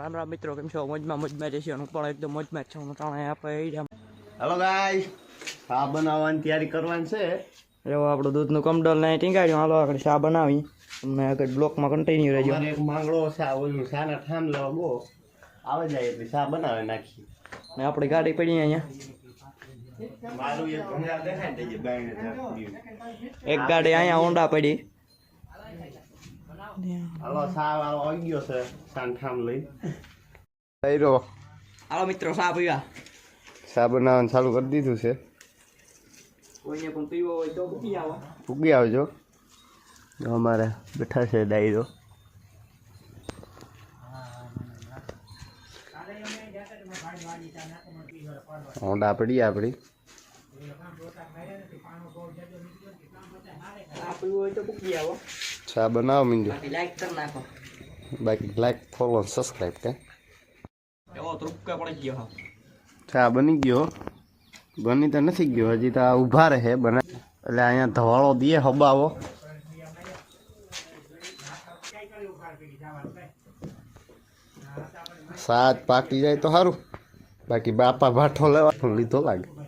રામ રામ મિત્રો કેમ છો? મોજમાં મોજમાં જશે હું પણ એકદમ મોજમાં જ છું. ત્રણે આપણે હેલો ગાય શા બનાવવાની તૈયારી કરવાની છે. એવો આપણું દૂધનું કમડલ નહીં ટીંગાડ્યું. હાલો આગળ શા બનાવી. તમને આગળ બ્લોકમાં કન્ટિન્યુ રહેજો. એક માંગડો છે આ ઓલું શાના ઠામ લેવા બહુ. આવે જાય એટલે શા બનાવે નાખી ને આપણી ગાડી પડી અહીંયા. મારું એક દેખાય એક ગાડી અહીંયા ઊંડા પડી. હાલો વાળો આવી ગયો છે સાન લઈ તૈરો હાલો મિત્રો ચા પીવા બનાવવાનું ચાલુ કરી દીધું છે કોઈને પણ પીવો હોય તો પી આવો પૂગી આવજો અમારે બેઠા છે ડાયરો હોન્ડા પડી આપણી પીવો હોય તો પી આવો ચા બનાવો મીંડો? બાકી લાઈક કરી નાખો. બાકી લાઈક ફોલો સબસ્ક્રાઇબ કે? એવો ત્રુપકા પડી ગયો હા. ચા બની ગયો બની તો નથી ગયો હજી તો આ ઊભા રહે બને. એટલે અહીંયા ધવાળો દે હબાવો. સાત પાકી જાય તો સારું બાકી બાપા ભાઠો લેવા લીધો લાગે હવે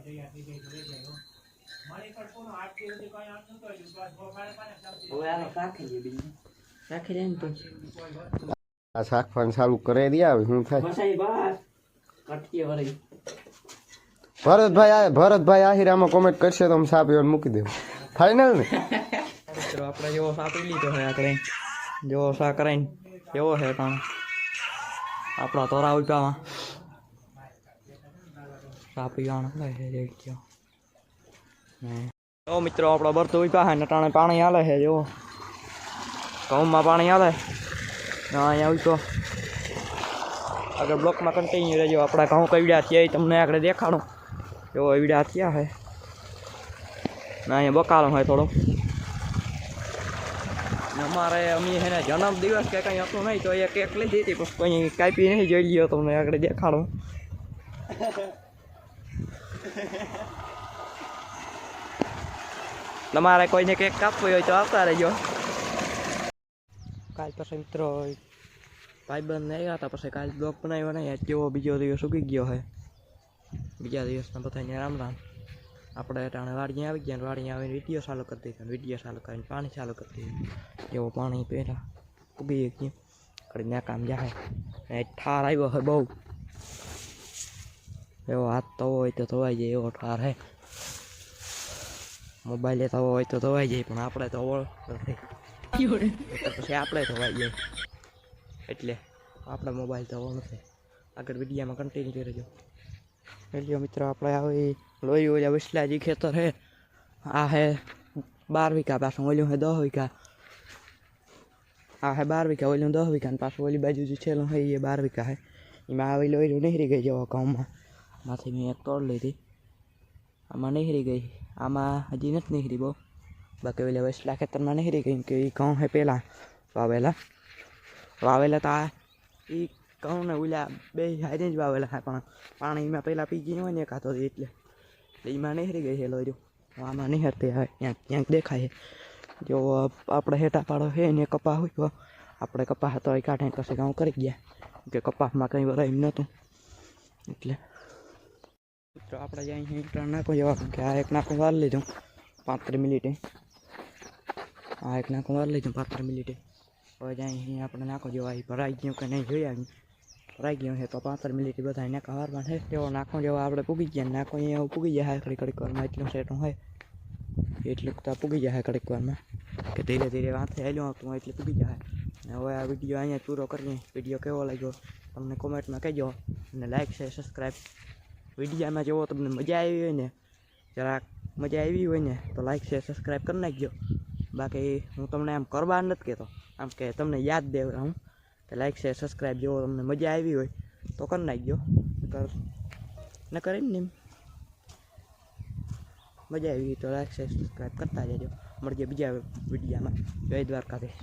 આને રાખી દે ને તો. આ ચાલુ દે આવે શું થાય? ભરતભાઈ ભરતભાઈ આહિરામાં કોમેન્ટ કરશે તો હું સા પીવાનું મૂકી દેવું. ફાઇનલ ને? આપણે જેવો સા પી લીધો છે આપણે જેવો સા કરાઈને કેવો છે પણ. આપણા તોરા ઉપામાં સા પીવાનો. છે જઈ ગયો ને જો મિત્રો, આપણો બરતો ઉપા હે ને ટાણે પાણી હાલે છે જો ઘઉંમાં પાણી હાલે અહીંયા ઉતો આગળ બ્લોકમાં કન્ટિન્યુ રહેજો. આપણા ઘઉં કઈડ્યા છે એ તમને આગળ દેખાડો. જો એવડ્યા થયા છે. ના અહીંયા બકાલો હોય થોડો. અમારે અમે એને જન્મ દિવસ કે કંઈ હતું નહીં, તો એ કેક લીધી હતી, પણ કંઈ કાપી નહીં જોઈ લ્યો, તમને આગળ દેખાડું. તમારે કોઈને કેક કાપવી હોય તો આવતા રહેજો કાલ પછી મિત્રો ભાઈબંધ ને આવ્યા હતા પછી કાલ બ્લોગ બનાવ્યો નહીં આજ જેવો બીજો દિવસ ઉગી ગયો હે બીજા દિવસના બધાને રામ રામ આપણે ટાણે વાડીએ આવી ગયા વાડીએ આવીને વીડિયો ચાલુ કરી દીધો વીડિયો ચાલુ કરીને પાણી ચાલુ કરી દીધું જેવો પાણી પહેલાં ઉગી ગયું કરી ત્યાં કામ જાય ઠાર આવ્યો હે બહુ એવો હાથ તો હોય તો ધોવાઈ જાય એવો ઠાર હે મોબાઈલે લેતા હોય તો ધોવાઈ જાય પણ આપણે તો નથી. પછી આપણે ધોવાઈ જાય. એટલે આપણે મોબાઈલ તો નથી આગળ વિડીયામાં કન્ટિન્યુ રહેજો એટલે મિત્રો આપણે આવી લોહી ઓલા વિસલાજી ખેતર હે. આ હે બાર વીઘા પાછું ઓલું હે દસ વીઘા. આ હે બાર વીઘા ઓલું દસ વીઘા ને પાછું ઓલી બાજુ જે છેલ્લું હે એ બાર વીઘા હે. એમાં આવી લોહી નહેરી ગઈ જવા ઘઉંમાં માંથી મેં એક તોડ લીધી. આમાં નહેરી ગઈ. આમાં હજી નથી નીકળી બહુ બાકી ઓલા વસલા ખેતરમાં નીકળી ગઈ કે એ ઘઉં હે પહેલાં વાવેલા વાવેલા તો આ એ ઘઉં ને ઓલા બે હારે જ વાવેલા હા પણ પાણીમાં પહેલાં પી ગઈ હોય ને કાતો એટલે એટલે એમાં નીકળી ગઈ છે લોર્યું આમાં હરતી હવે ક્યાંક ક્યાંક દેખાય જો આપણે હેઠા પાડો છે ને કપા હોય આપણે કપા હતો એ કાઢે પછી ઘઉં કરી ગયા કે કપાસમાં કંઈ વરાય એમ નહોતું એટલે મિત્રો આપણે જાય હીટર નાખો જવા કે આ એક નાખું વાર લીધું. પાંત્રીસ મિનિટે. આ એક નાખું વાર લીધું, પાંત્રીસ મિનિટે. હવે જાય અહીં આપણે નાખો જેવા ભરાઈ ગયું કે નહીં જોઈ આવી ભરાઈ ગયું છે તો પાંત્રીસ મિનિટ બધા એને કવારમાં છે. તેવો નાખો જેવા આપણે પૂગી ગયા નાખો અહીંયા પૂગી જાય કડી કડીક વારમાં એટલું સેટું હોય. એટલું તો પૂગી જાય કડીક વારમાં કે ધીરે ધીરે વાંચે હેલું આવતું હોય એટલે પૂગી જાય ને હવે આ વીડિયો અહીંયા પૂરો કરીએ. વીડિયો કેવો લાગ્યો? તમને કોમેન્ટમાં કહેજો અને લાઈક છે સબસ્ક્રાઈબ વિડીયામાં જેવો તમને મજા આવી હોય ને જરાક મજા આવી હોય ને તો લાઈક છે સબસ્ક્રાઈબ કરી નાખજો બાકી હું તમને આમ કરવા નથી કહેતો આમ કે તમને યાદ દેવા હું કે લાઈક છે સબસ્ક્રાઈબ જેવો તમને મજા આવી હોય તો કરી નાખજો ન કરે ને. મજા આવી તો લાઈક છે સબસ્ક્રાઈબ કરતા જજો મળજે બીજા વિડીયામાં જય દ્વારકાધીશ